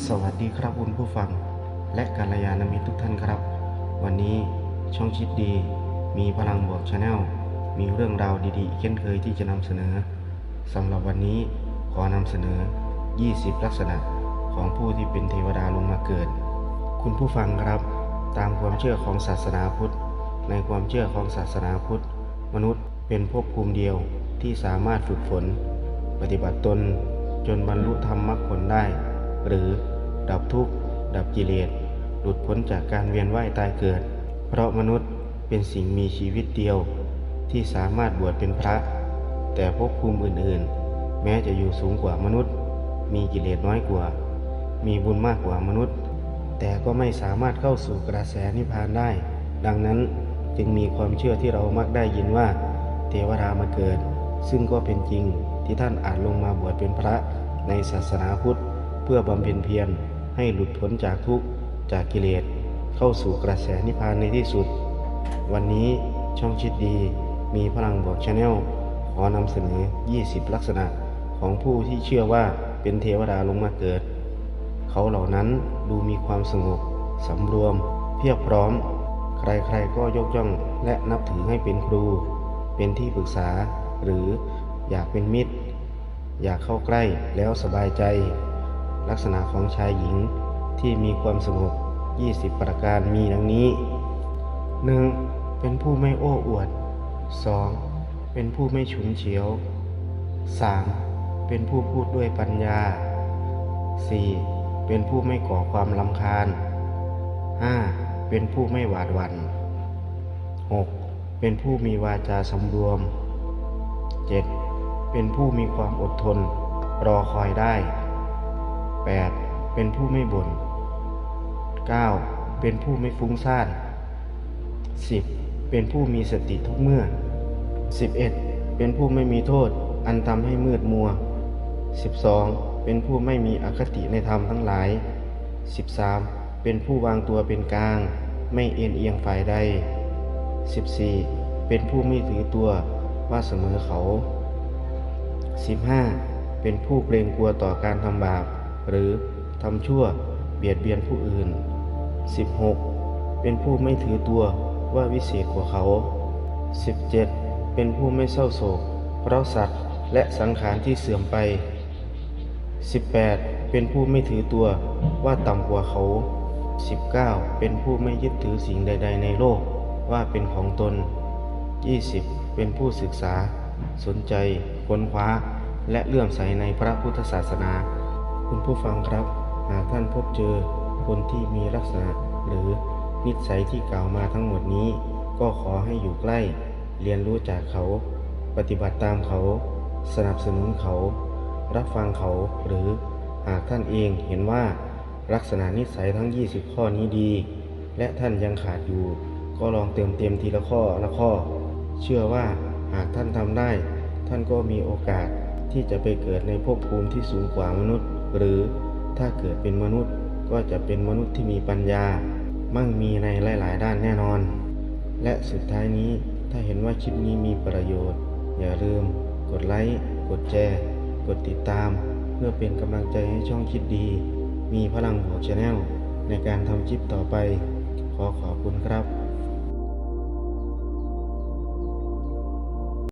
สวัสดีครับคุณผู้ฟัง และกัลยาณมิตรทุกท่านครับ วันนี้ช่องชิดดี มีพลังบวกชาแนลมีเรื่องราวดีๆเช่นเคยที่จะนำเสนอสำหรับวันนี้ขอนำเสนอ 20 ลักษณะของผู้ที่เป็นเทวดาลงมาเกิด คุณผู้ฟังครับ ตามความเชื่อของศาสนาพุทธ ในความเชื่อของศาสนาพุทธ มนุษย์เป็นภพภูมิเดียวที่สามารถฝึกฝน ปฏิบัติตนจนบรรลุธรรมมรรคผลได้ หรือดับทุกข์ดับกิเลสหลุดพ้นจากการเวียนว่ายตายเกิด เพราะมนุษย์เป็นสิ่งมีชีวิตเดียว ที่สามารถบวชเป็นพระ แต่ภพภูมิอื่นๆ แม้จะอยู่สูงกว่ามนุษย์ มีกิเลสน้อยกว่า มีบุญมากกว่ามนุษย์ แต่ก็ไม่สามารถเข้าสู่กระแสนิพพานได้ ดังนั้นจึงมีความเชื่อที่เรามักได้ยินว่า เทวดามาเกิด ซึ่งก็เป็นจริงที่ท่านอาจลงมาบวชเป็นพระในศาสนาพุทธ พื่อบำเพ็ญเพียรให้หลุดพ้นจากทุกข์จากกิเลส เข้าสู่กระแสนิพพานในที่สุด วันนี้ช่องชิดดีมีพลังบวกชาแนลขอนำเสนอ 20 ลักษณะของผู้ที่เชื่อว่าเป็นเทวดาลงมาเกิด เขาเหล่านั้นดูมีความสงบสำรวม เพียบพร้อม ใครๆก็ยกย่องและนับถือให้เป็นครู เป็นที่ปรึกษาหรืออยากเป็นมิตร อยากเข้าใกล้แล้วสบายใจ ลักษณะของชายหญิงที่มีความสงบ 20 ประการมีดังนี้ 1. เป็นผู้ไม่โอ้อวด 2. เป็นผู้ไม่ฉุนเฉียว 3. เป็นผู้พูดด้วยปัญญา 4. เป็นผู้ไม่ก่อความลำคาญ 5. เป็นผู้ไม่หวาดหวัน่น 6. เป็นผู้มีวาจาสำรวม 7. เป็นผู้มีความอดทน รอคอยได้ 8. เป็นผู้ไม่บน่น 9. เป็นผู้ไม่ฟุ้งซ่าน 10. เป็นผู้มีสติทุกเมื่อ 11. เป็นผู้ไม่มีโทษ อันทำให้มืดมัว 12. เป็นผู้ไม่มีอคติในธรรมทั้งหลาย 13. เป็นผู้วางตัวเป็นกลาง ไม่เอ็นเอียงฝ่ายใด 14. เป็นผู้ไม่ถือตัวว่าเสมอเขา 15. เป็นผู้เกรงกลัวต่อการทำบาป หรือทำชั่วเบียดเบียนผู้อื่น 16. เป็นผู้ไม่ถือตัวว่าวิเศษกว่าเขา 17. เป็นผู้ไม่เศร้าโศก เพราะสัตว์และสังขารที่เสื่อมไป 18. เป็นผู้ไม่ถือตัวว่าต่ำกว่าเขา 19. เป็นผู้ไม่ยึดถือสิ่งใด ๆ ในโลกว่าเป็นของตน 20. เป็นผู้ศึกษา สนใจ ค้นคว้า และเลื่อมใสในพระพุทธศาสนา คุณผู้ฟังครับ หากท่านพบเจอคนที่มีลักษณะหรือนิสัยที่กล่าวมาทั้งหมดนี้ ก็ขอให้อยู่ใกล้ เรียนรู้จากเขา ปฏิบัติตามเขา สนับสนุนเขา รับฟังเขาหรือหากท่านเองเห็นว่าลักษณะนิสัยทั้ง 20 ข้อนี้ดี และท่านยังขาดอยู่ ก็ลองเติมเต็มทีละข้อละข้อ เชื่อว่าหากท่านทำได้ ท่านก็มีโอกาสที่จะไปเกิดในภพภูมิที่สูงกว่ามนุษย์ หรือถ้าเกิดเป็นมนุษย์ก็จะเป็นมนุษย์ที่มีปัญญา มั่งมีในหลาย ๆ ด้านแน่นอน และสุดท้ายนี้ถ้าเห็นว่าคลิปนี้มีประโยชน์ อย่าลืม กดไลค์ กดแชร์ กดติดตาม เพื่อเป็นกำลังใจให้ช่องคิดดี มีพลังหัวชาแนลในการทำคลิปต่อไป ขอขอบคุณครับ